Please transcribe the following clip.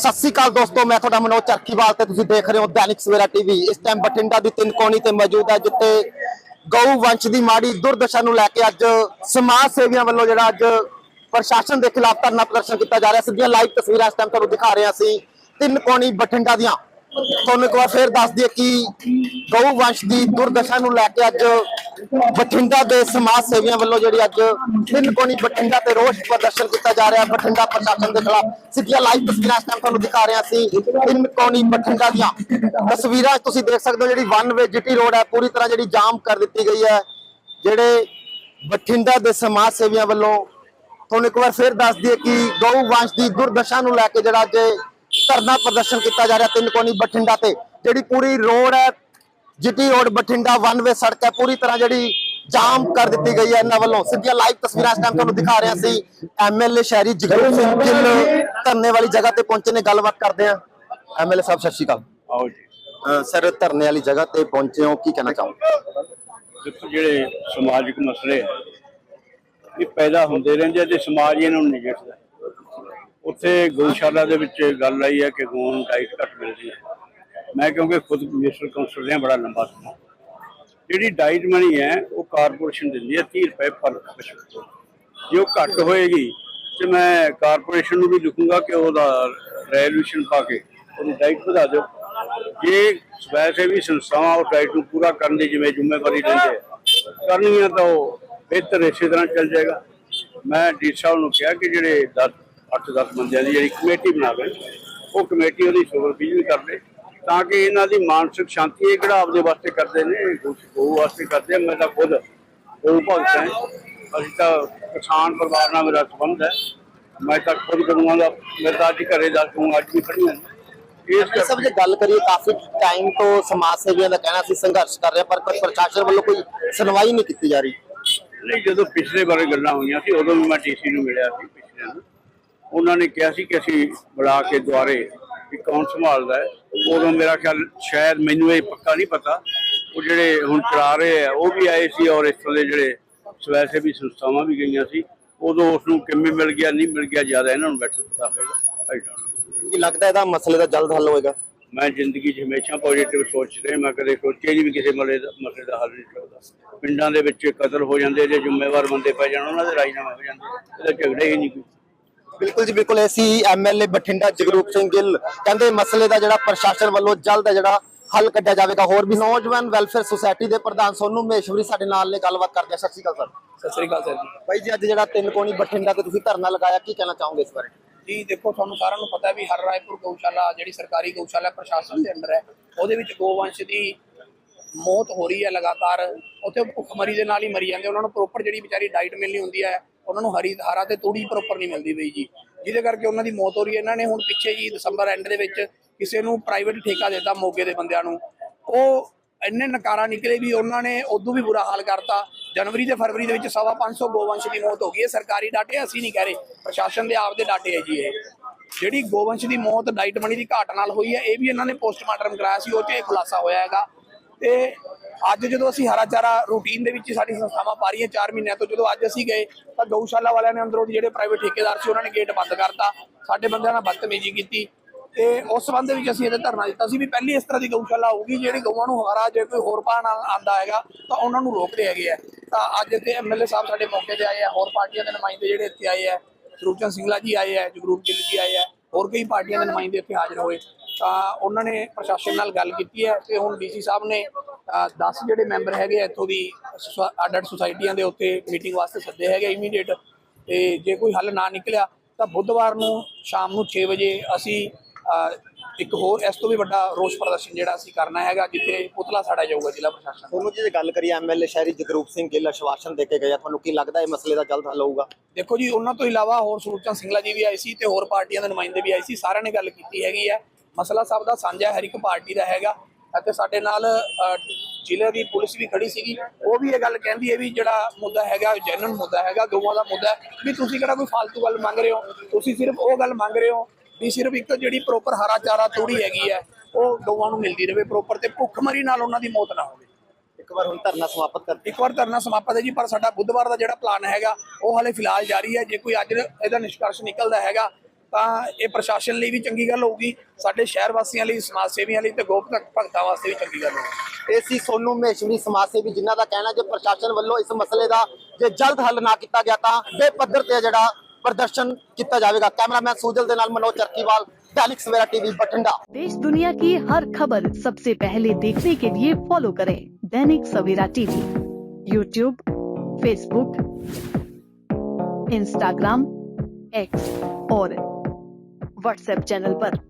ਸਤਿ ਸ਼੍ਰੀ ਅਕਾਲ ਦੋਸਤੋ, ਮੈਂ ਤੁਹਾਡਾ ਮਨੋਜ ਚਰਖੀਵਾਲ ਤੇ ਤੁਸੀਂ ਦੇਖ ਰਹੇ ਹੋ ਦੈਨਿਕ ਸਵੇਰਾ ਟੀਵੀ ਇਸ ਟਾਈਮ ਬਠਿੰਡਾ ਦੀ ਤਿੰਨ ਕੋਣੀ ਤੇ ਮੌਜੂਦ ਹੈ, ਜਿੱਥੇ ਗਊ ਵੰਸ਼ ਦੀ ਮਾੜੀ ਦੁਰਦਸ਼ਾ ਨੂੰ ਲੈ ਕੇ ਅੱਜ ਸਮਾਜ ਸੇਵੀਆਂ ਵੱਲੋਂ ਜਿਹੜਾ ਅੱਜ ਪ੍ਰਸ਼ਾਸਨ ਦੇ ਖਿਲਾਫ ਧਰਨਾ ਪ੍ਰਦਰਸ਼ਨ ਕੀਤਾ ਜਾ ਰਿਹਾ। ਸਿੱਧੀਆਂ ਲਾਈਵ ਤਸਵੀਰਾਂ ਇਸ ਟਾਈਮ ਤੁਹਾਨੂੰ ਦਿਖਾ ਰਹੇ ਹਾਂ ਅਸੀਂ ਤਿੰਨ ਕੋਣੀ ਬਠਿੰਡਾ ਦੀਆਂ। ਤੁਹਾਨੂੰ ਇੱਕ ਵਾਰ ਫੇਰ ਦੱਸ ਦਈਏ ਕਿ ਗਊ ਵੰਸ਼ ਦੀ ਦੁਰਦਸ਼ਾ ਨੂੰ ਲੈ ਕੇ ਅੱਜ ਬਠਿੰਡਾ ਦੇ ਸਮਾਜ ਸੇਵੀਆਂ ਵੱਲੋਂ ਜਿਹੜੀ ਅੱਜ ਤਿੰਨ ਕੋਣੀ ਬਠਿੰਡਾ ਤੇ ਰੋਸ ਪ੍ਰਦਰਸ਼ਨ ਕੀਤਾ ਜਾ ਰਿਹਾ, ਬਠਿੰਡਾ ਪ੍ਰਸ਼ਾਸਨ ਦੇ ਖਿਲਾਫ। ਸਿੱਧੀਆਂ ਲਾਈਵ ਤਸਵੀਰਾਂ ਇਸ ਟਾਈਮ ਤੁਹਾਨੂੰ ਦਿਖਾ ਰਹੇ ਹਾਂ ਤਿੰਨ ਕੋਣੀ ਬਠਿੰਡਾ ਦੀਆਂ। ਤਸਵੀਰਾਂ ਤੁਸੀਂ ਦੇਖ ਸਕਦੇ ਹੋ, ਜਿਹੜੀ ਵਨ ਵੇ ਜੀਟੀ ਰੋਡ ਹੈ, ਪੂਰੀ ਤਰ੍ਹਾਂ ਜਿਹੜੀ ਜਾਮ ਕਰ ਦਿੱਤੀ ਗਈ ਹੈ। ਜਿਹੜੇ ਬਠਿੰਡਾ ਦੇ ਸਮਾਜ ਸੇਵੀਆਂ ਵੱਲੋਂ ਤੁਹਾਨੂੰ ਇੱਕ ਵਾਰ ਫੇਰ ਦੱਸ ਦਈਏ ਕਿ ਗਊ ਵੰਸ਼ ਦੀ ਦੁਰਦਸ਼ਾ ਨੂੰ ਲੈ ਕੇ ਜਿਹੜਾ ਅੱਜ ਧਰਨਾ ਪ੍ਰਦਰਸ਼ਨ ਕੀਤਾ ਜਾ ਰਿਹਾ ਤਿੰਨ ਕੋਣੀ ਬਠਿੰਡਾ ਤੇ, ਜਿਹੜੀ ਪੂਰੀ ਰੋਡ ਹੈ GT road Bathinda one way ਸੜਕ ਹੈ ਪੂਰੀ ਤਰ੍ਹਾਂ ਜਿਹੜੀ ਜਾਮ ਕਰ ਦਿੱਤੀ ਗਈ ਹੈ ਇਹਨਾਂ ਵੱਲੋਂ। ਸਿੱਧੀਆਂ ਲਾਈਵ ਤਸਵੀਰਾਂ ਇਸ ਟਾਈਮ ਤੁਹਾਨੂੰ ਦਿਖਾ ਰਿਹਾ ਸੀ। ਐਮਐਲਏ ਸ਼ਹਿਰੀ ਜਗਰੂਪ ਸਿੰਘ ਗਿੱਲ ਧਰਨੇ ਵਾਲੀ ਜਗ੍ਹਾ ਤੇ ਪਹੁੰਚੇ ਨੇ ਗੱਲਬਾਤ ਕਰਦੇ ਆ ਐਮਐਲਏ ਸਾਹਿਬ ਸਤਿ ਸ਼੍ਰੀ ਅਕਾਲ। ਆਓ ਜੀ। ਸਰ ਧਰਨੇ ਵਾਲੀ ਜਗ੍ਹਾ ਤੇ ਪਹੁੰਚੇ ਹੋ ਕੀ ਕਹਿਣਾ ਚਾਹੋਗੇ? ਦੇਖੋ ਜਿਹੜੇ ਸਮਾਜਿਕ ਮਸਲੇ ਇਹ ਪੈਦਾ ਹੁੰਦੇ ਰਹਿੰਦੇ ਆ ਤੇ ਸਮਾਜ ਇਹਨਾਂ ਨੂੰ ਨਿਗੇਟਦਾ ਉੱਥੇ ਗਊਸ਼ਾਲਾ ਦੇ ਵਿੱਚ ਗੱਲ ਆਈ ਹੈ ਕਿ ਗਊ ਨੂੰ ਡਾਈਟ ਘੱਟ ਮਿਲਦੀ ਹੈ। ਮੈਂ ਕਿਉਂਕਿ ਖੁਦ ਮਿਨਿਸਟਰ ਕਾਉਂਸਲ ਰਿਹਾ ਬੜਾ ਲੰਬਾ ਸਮਾਂ। ਜਿਹੜੀ ਡਾਈਟ ਮਨੀ ਹੈ ਉਹ ਕਾਰਪੋਰੇਸ਼ਨ ਦਿੰਦੀ ਹੈ 30 ਰੁਪਏ ਪਰ ਪਸ਼ੂ ਜੇ ਉਹ ਘੱਟ ਹੋਏਗੀ ਤੇ ਮੈਂ ਕਾਰਪੋਰੇਸ਼ਨ ਨੂੰ ਵੀ ਲਿਖੂੰਗਾ ਕਿ ਉਹਦਾ ਰੈਜ਼ੋਲੂਸ਼ਨ ਪਾ ਕੇ ਉਹਦੀ ਡਾਈਟ ਵਧਾ ਦਿਓ। ਜੇ ਵੈਸੇ ਵੀ ਸੰਸਥਾਵਾਂ ਉਹ ਡਾਈਟ ਨੂੰ ਪੂਰਾ ਕਰਨ ਦੀ ਜਿਵੇਂ ਜ਼ਿੰਮੇਵਾਰੀ ਲੈਂਦੇ ਆ, ਕਰਨਗੀਆਂ ਤਾਂ ਉਹ ਬਿਹਤਰ ਇਸੇ ਤਰ੍ਹਾਂ ਚੱਲ ਜਾਏਗਾ। ਮੈਂ ਡੀ ਸਾਹਿਬ ਨੂੰ ਕਿਹਾ ਕਿ ਜਿਹੜੇ 10 8-10 ਬੰਦਿਆਂ ਦੀ ਜਿਹੜੀ ਕਮੇਟੀ ਬਣਾਵੇ ਉਹ ਕਮੇਟੀ ਉਹਦੀ ਸੁਪਰਵਿਜ਼ਨ ਕਰਦੇ ਤਾਂ ਕਿ ਇਹਨਾਂ ਦੀ ਮਾਨਸਿਕ ਸ਼ਾਂਤੀ ਇਹ ਕਿਹੜਾ ਆਪਦੇ ਵਾਸਤੇ ਕਰਦੇ ਨੇ ਉਹ ਵਾਸਤੇ ਕਰਦੇ ਆ ਮੈਂ ਤਾਂ ਖੁਦ ਉਹ ਭਗਤ ਹੈ। ਅਸੀਂ ਤਾਂ ਕਿਸਾਨ ਪਰਿਵਾਰ ਨਾਲ ਮੇਰਾ ਸੰਬੰਧ ਹੈ। ਮੈਂ ਤਾਂ ਖੁਦ ਕਰੂੰਗਾ ਮੈਂ ਤਾਂ ਅੱਜ ਘਰੇ ਜਾ ਕੇ ਅੱਜ ਵੀ ਖੜੀਆਂ ਨੇ। ਇਸ ਸਭ ਜੇ ਗੱਲ ਕਰੀਏ ਕਾਫੀ ਟਾਈਮ ਤੋਂ ਸਮਾਜ ਸੇਵੀਆਂ ਦਾ ਕਹਿਣਾ ਸੀ ਸੰਘਰਸ਼ ਕਰ ਰਹੇ ਪਰ ਕੋਈ ਪ੍ਰਸ਼ਾਸਨ ਵੱਲੋਂ ਕੋਈ ਸੁਣਵਾਈ ਨਹੀਂ ਕੀਤੀ ਜਾ ਰਹੀ। ਨਹੀਂ ਜਦੋਂ ਪਿਛਲੇ ਬਾਰੇ ਗੱਲਾਂ ਹੋਈਆਂ ਸੀ ਉਦੋਂ ਵੀ ਮੈਂ ਡੀਸੀ ਨੂੰ ਮਿਲਿਆ ਸੀ ਪਿਛਲੇ ਨੂੰ। ਉਹਨਾਂ ਨੇ ਕਿਹਾ ਸੀ ਕਿ ਅਸੀਂ ਬੁਲਾ ਕੇ ਦੁਆਰੇ ਵੀ ਕੌਣ ਸੰਭਾਲਦਾ ਹੈ। ਉਦੋਂ ਮੇਰਾ ਖਿਆਲ ਸ਼ਾਇਦ ਮੈਨੂੰ ਇਹ ਪੱਕਾ ਨਹੀਂ ਪਤਾ। ਉਹ ਜਿਹੜੇ ਹੁਣ ਚਲਾ ਰਹੇ ਆ ਉਹ ਵੀ ਆਏ ਸੀ ਔਰ ਇਸ ਤਰ੍ਹਾਂ ਦੇ ਜਿਹੜੇ ਸਵੈ ਸੇਵੀ ਸੰਸਥਾਵਾਂ ਵੀ ਗਈਆਂ ਸੀ ਉਦੋਂ ਉਸ ਨੂੰ ਕਿਵੇਂ ਮਿਲ ਗਿਆ ਨਹੀਂ ਮਿਲ ਗਿਆ ਜ਼ਿਆਦਾ ਇਹਨਾਂ ਨੂੰ ਬੈਠ ਪਤਾ ਹੋਏਗਾ. ਕੀ ਲੱਗਦਾ ਇਹਦਾ ਮਸਲੇ ਦਾ ਜਲਦ ਹੱਲ ਹੋਏਗਾ? ਮੈਂ ਜ਼ਿੰਦਗੀ 'ਚ ਹਮੇਸ਼ਾ ਪੋਜ਼ਿਟਿਵ ਸੋਚ ਰਿਹਾ ਮੈਂ ਕਦੇ ਸੋਚਿਆ ਨਹੀਂ ਵੀ ਕਿਸੇ ਮਸਲੇ ਦਾ ਮਸਲੇ ਦਾ ਹੱਲ ਨਹੀਂ ਸਕਦਾ ਪਿੰਡਾਂ ਦੇ ਵਿੱਚ ਕਤਲ ਹੋ ਜਾਂਦੇ ਜੇ ਜ਼ਿੰਮੇਵਾਰ ਬੰਦੇ ਪੈ ਜਾਣ ਉਹਨਾਂ ਦੇ ਰਾਜੀਨਾਮੇ ਹੋ ਜਾਂਦੇ ਇਹਦਾ ਝਗੜੇ ਹੀ ਨਹੀਂ ਕੋਈ। ਬਿਲਕੁਲ ਜੀ ਬਿਲਕੁਲ ਐਸੀ ਐਮਐਲਏ ਬਠਿੰਡਾ ਜਗਰੂਪ ਸਿੰਘ ਗਿੱਲ ਕਹਿੰਦੇ ਮਸਲੇ ਦਾ ਜਿਹੜਾ ਪ੍ਰਸ਼ਾਸਨ ਵੱਲੋਂ ਜਲਦ ਹੈ ਜਿਹੜਾ ਹੱਲ ਕੱਢਿਆ ਜਾਵੇਗਾ। ਹੋਰ ਵੀ ਨੌਜਵਾਨ ਵੈਲਫੇਅਰ ਸੁਸਾਇਟੀ ਦੇ ਪ੍ਰਧਾਨ ਸੋਨੂ ਮਹੇਸ਼ਵਰੀ ਸਾਡੇ ਨਾਲ ਨੇ ਗੱਲਬਾਤ ਕਰਦੇ ਆ। ਸਤਿ ਸ਼੍ਰੀ ਅਕਾਲ ਸਰ। ਸਤਿ ਸ੍ਰੀ ਅਕਾਲ ਸਰ ਜੀ। ਭਾਈ ਜੀ ਅੱਜ ਜਿਹੜਾ ਤਿੰਨ ਕੋਣੀ ਬਠਿੰਡਾ ਤੇ ਤੁਸੀਂ ਧਰਨਾ ਲਗਾਇਆ ਕੀ ਕਹਿਣਾ ਚਾਹੋਗੇ ਇਸ ਬਾਰੇ? ਜੀ ਦੇਖੋ ਤੁਹਾਨੂੰ ਸਾਰਿਆਂ ਨੂੰ ਪਤਾ ਹੈ ਵੀ ਹਰ ਰਾਏਪੁਰ ਗਊਸ਼ਾਲਾ ਜਿਹੜੀ ਸਰਕਾਰੀ ਗਊਸ਼ਾਲਾ ਪ੍ਰਸ਼ਾਸਨ ਦੇ ਅੰਡਰ ਹੈ ਉਹਦੇ ਵਿੱਚ ਗੋਵੰਸ਼ ਦੀ ਮੌਤ ਹੋ ਰਹੀ ਹੈ ਲਗਾਤਾਰ। ਉੱਥੇ ਭੁੱਖਮਰੀ ਦੇ ਨਾਲ ਹੀ ਮਰੀ ਜਾਂਦੇ ਉਹਨਾਂ ਨੂੰ ਪ੍ਰੋਪਰ ਜਿਹੜੀ ਵਿਚਾਰੀ ਡਾਈਟ ਮਿਲਣੀ ਹੁੰਦੀ ਹੈ ਉਹਨਾਂ ਨੂੰ ਹਰੀ ਹਰਾ ਤੇ ਤੂੜੀ ਪ੍ਰੋਪਰ ਨਹੀਂ ਮਿਲਦੀ ਬਈ ਜੀ। ਜਿਹਦੇ ਕਰਕੇ ਉਹਨਾਂ ਦੀ ਮੌਤ ਹੋ ਰਹੀ ਹੈ। ਇਹਨਾਂ ਨੇ ਹੁਣ ਪਿੱਛੇ ਜੀ ਦਸੰਬਰ ਐਂਡ ਦੇ ਵਿੱਚ ਕਿਸੇ ਨੂੰ ਪ੍ਰਾਈਵੇਟ ਠੇਕਾ ਦਿੱਤਾ ਮੋਗੇ ਦੇ ਬੰਦਿਆਂ ਨੂੰ। ਉਹ ਇੰਨੇ ਨਕਾਰਾ ਨਿਕਲੇ ਵੀ ਉਹਨਾਂ ਨੇ ਉਦੋਂ ਵੀ ਬੁਰਾ ਹਾਲ ਕਰਤਾ। ਜਨਵਰੀ ਤੇ ਫਰਵਰੀ ਦੇ ਵਿੱਚ ਸਵਾ 500 ਗੋਵੰਸ਼ ਦੀ ਮੌਤ ਹੋ ਗਈ ਹੈ। ਸਰਕਾਰੀ ਡਾਟੇ ਅਸੀਂ ਨਹੀਂ ਕਹਿ ਰਹੇ। ਪ੍ਰਸ਼ਾਸਨ ਦੇ ਆਪ ਦੇ ਡਾਟੇ ਹੈ ਜੀ ਇਹ। ਜਿਹੜੀ ਗੋਵੰਸ਼ ਦੀ ਮੌਤ ਡਾਈਟ ਮਨੀ ਦੀ ਘਾਟ ਨਾਲ ਹੋਈ ਹੈ, ਇਹ ਵੀ ਇਹਨਾਂ ਨੇ ਪੋਸਟਮਾਰਟਮ ਕਰਾਇਆ ਸੀ। ਉਹ ਤੇ ਇਹ ਖੁਲਾਸਾ ਹੋਇਆ ਹੈਗਾ। ਤੇ ਅੱਜ ਜਦੋਂ ਅਸੀਂ ਹਰਾ ਚਾਰਾ ਰੂਟੀਨ ਦੇ ਵਿੱਚ ਸਾਡੀ ਸੰਸਥਾਵਾਂ ਪਾ ਰਹੀਆਂ 4 ਮਹੀਨਿਆਂ ਤੋਂ, ਜਦੋਂ ਅੱਜ ਅਸੀਂ ਗਏ, ਤਾਂ ਗਊਸ਼ਾਲਾ ਵਾਲਿਆਂ ਨੇ ਅੰਦਰੋਂ ਜਿਹੜੇ ਪ੍ਰਾਈਵੇਟ ਠੇਕੇਦਾਰ ਸੀ, ਉਹਨਾਂ ਨੇ ਗੇਟ ਬੰਦ ਕਰਤਾ। ਸਾਡੇ ਬੰਦਿਆਂ ਨਾਲ ਬਦਤਮੀਜ਼ੀ ਕੀਤੀ। ਤੇ ਉਸ ਸੰਬੰਧ ਦੇ ਵਿੱਚ ਅਸੀਂ ਇਹਦੇ ਧਰਨਾ ਦਿੱਤਾ ਸੀ ਵੀ ਪਹਿਲੀ ਇਸ ਤਰ੍ਹਾਂ ਦੀ ਗਊਸ਼ਾਲਾ ਹੋਊਗੀ, ਜਿਹੜੀ ਗਊਆਂ ਨੂੰ ਹਰਾ, ਜੇ ਕੋਈ ਹੋਰ ਪਾਣ ਆਂਦਾ ਹੈਗਾ, ਤਾਂ ਉਹਨਾਂ ਨੂੰ ਰੋਕਦੇ ਹੈਗੇ ਆ। ਤਾਂ ਅੱਜ ਇੱਥੇ ਐਮਐਲਏ ਸਾਹਿਬ ਸਾਡੇ ਮੌਕੇ ਤੇ ਆਏ ਆ, ਹੋਰ ਪਾਰਟੀਆਂ ਦੇ ਨੁਮਾਇੰਦੇ ਜਿਹੜੇ ਇੱਥੇ ਆਏ ਆ ਸਰੂਪਚੰਦ ਸਿੰਘਲਾ ਜੀ ਆਏ ਆ, ਜਗਰੂਪ ਗਿੱਲ ਜੀ ਆਏ ਆ, ਹੋਰ ਕਈ ਪਾਰਟੀਆਂ ਦੇ ਨੁਮਾਇੰਦੇ ਇੱਥੇ ਹਾਜ਼ਰ ਹੋਏ। ਤਾਂ ਉਹਨਾਂ ਨੇ ਪ੍ਰਸ਼ਾਸਨ ਨਾਲ ਗੱਲ ਕੀਤੀ ਹੈ ਤੇ ਹੁਣ ਡੀਸੀ ਸਾਹਿਬ ਨੇ 10 ਜਿਹੜੇ ਮੈਂਬਰ ਹੈਗੇ ਇੱਥੋਂ ਦੀ ਅੱਡ ਅੱਡ ਸੁਸਾਇਟੀਆਂ ਦੇ ਉੱਤੇ ਮੀਟਿੰਗ ਵਾਸਤੇ ਸੱਦੇ ਹੈਗੇ ਇਮੀਡੀਏਟ ਤੇ ਜੇ ਕੋਈ ਹੱਲ ਨਾ ਨਿਕਲਿਆ ਤਾਂ ਬੁੱਧਵਾਰ ਨੂੰ ਸ਼ਾਮ ਨੂੰ 6 ਵਜੇ ਅਸੀਂ ਇੱਕ ਹੋਰ ਇਸ ਤੋਂ ਵੀ ਵੱਡਾ ਰੋਸ ਪ੍ਰਦਰਸ਼ਨ ਜਿਹੜਾ ਅਸੀਂ ਕਰਨਾ ਹੈਗਾ ਜਿੱਥੇ ਪੁਤਲਾ ਸਾੜਾ ਜਾਊਗਾ ਜ਼ਿਲ੍ਹਾ ਪ੍ਰਸ਼ਾਸਨ। ਤੁਹਾਨੂੰ ਜੇ ਗੱਲ ਕਰੀਏ ਐਮਐਲਏ ਸ਼ਹਿਰੀ ਜਗਰੂਪ ਸਿੰਘ ਗਿੱਲ ਆਸ਼ਵਾਸਨ ਦੇ ਕੇ ਗਏ ਆ ਤੁਹਾਨੂੰ ਕੀ ਲੱਗਦਾ ਇਹ ਮਸਲੇ ਦਾ ਜਲਦ ਹੱਲ ਹੋਊਗਾ? ਦੇਖੋ ਜੀ ਉਹਨਾਂ ਤੋਂ ਇਲਾਵਾ ਹੋਰ ਸੂਰਚੰਦ ਸਿੰਘਲਾ ਜੀ ਵੀ ਆਏ ਸੀ ਤੇ ਹੋਰ ਪਾਰਟੀਆਂ ਦੇ ਨੁਮਾਇੰਦੇ ਵੀ ਆਏ ਸੀ ਸਾਰਿਆਂ ਨੇ ਗੱਲ ਕੀਤੀ ਹੈਗੀ ਹੈ ਮਸਲਾ ਸਭ ਦਾ ਸਾਂਝਾ ਹਰ ਇੱਕ ਪਾਰਟੀ ਦਾ ਹੈਗਾ। ਅਤੇ ਸਾਡੇ ਨਾਲ ਜ਼ਿਲ੍ਹੇ ਦੀ ਪੁਲਿਸ ਵੀ ਖੜੀ ਸੀਗੀ। ਉਹ ਵੀ ਇਹ ਗੱਲ ਕਹਿੰਦੀ ਹੈ ਵੀ ਜਿਹੜਾ ਮੁੱਦਾ ਹੈਗਾ ਜੈਨੂਨ ਮੁੱਦਾ ਹੈਗਾ ਗਊਆਂ ਦਾ ਮੁੱਦਾ ਵੀ ਤੁਸੀਂ ਕਿਹੜਾ ਕੋਈ ਫालतू ਗੱਲ ਮੰਗ ਰਹੇ ਹੋ? ਤੁਸੀਂ ਸਿਰਫ ਉਹ ਗੱਲ ਮੰਗ ਰਹੇ ਹੋ ਵੀ ਸਿਰਫ ਇੱਕ ਜਿਹੜੀ ਪ੍ਰੋਪਰ ਹਰਾ ਚਾਰਾ ਤੂੜੀ ਹੈਗੀ ਹੈ ਉਹ ਗਊਆਂ ਨੂੰ ਮਿਲਦੀ ਰਹੇ ਪ੍ਰੋਪਰ ਤੇ ਭੁੱਖਮਰੀ ਨਾਲ ਉਹਨਾਂ ਦੀ ਮੌਤ ਨਾ ਹੋਵੇ। ਇੱਕ ਵਾਰ ਹੁਣ ਧਰਨਾ ਸਮਾਪਤ ਕਰ ਇੱਕ ਵਾਰ ਧਰਨਾ ਸਮਾਪਤ ਹੈ ਜੀ ਪਰ ਸਾਡਾ ਬੁੱਧਵਾਰ ਦਾ ਜਿਹੜਾ ਪਲਾਨ ਹੈਗਾ ਉਹ ਹਾਲੇ ਫਿਲਹਾਲ ਜਾਰੀ ਹੈ। ਜੇ ਕੋਈ ਅੱਜ ਇਹਦਾ ਨਿਸ਼ਕਰਸ਼ ਨਿਕਲਦਾ ਹੈਗਾ ਤਾਂ ਇਹ ਪ੍ਰਸ਼ਾਸਨ ਲਈ ਵੀ ਚੰਗੀ ਗੱਲ ਹੋਊਗੀ ਸਾਡੇ ਸ਼ਹਿਰ ਵਾਸੀਆਂ ਲਈ ਸਮਾਜ ਸੇਵੀਆਂ ਲਈ ਤੇ ਗੋਪਤਕ ਭਗਤਾਂ ਵਾਸਤੇ ਵੀ ਚੰਗੀ ਗੱਲ ਹੋਊਗੀ ਇਹ ਸੀ ਸੋਨੂ ਮਹੇਸ਼ਵਰੀ ਸਮਾਜ ਸੇਵੀ ਜਿਨ੍ਹਾਂ ਦਾ ਕਹਿਣਾ ਜੇ ਪ੍ਰਸ਼ਾਸਨ ਵੱਲੋਂ ਇਸ ਮਸਲੇ ਦਾ ਜੇ ਜਲਦ ਹੱਲ ਨਾ ਕੀਤਾ ਗਿਆ ਤਾਂ ਦੇ ਪੱਧਰ ਤੇ ਜਿਹੜਾ ਪ੍ਰਦਰਸ਼ਨ ਕੀਤਾ ਜਾਵੇਗਾ ਕੈਮਰਾਮੈਨ ਸੂਜਲ ਦੇ ਨਾਲ ਮਨੋਜ ਚਰਕੀਵਾਲ ਦੈਨਿਕ ਸਵੇਰਾ ਟੀਵੀ ਬਠਿੰਡਾ देश दुनिया की हर खबर सबसे पहले देखने के लिए फॉलो करें Dainik Savera TV YouTube Facebook Instagram X और व्हाट्सएप चैनल पर।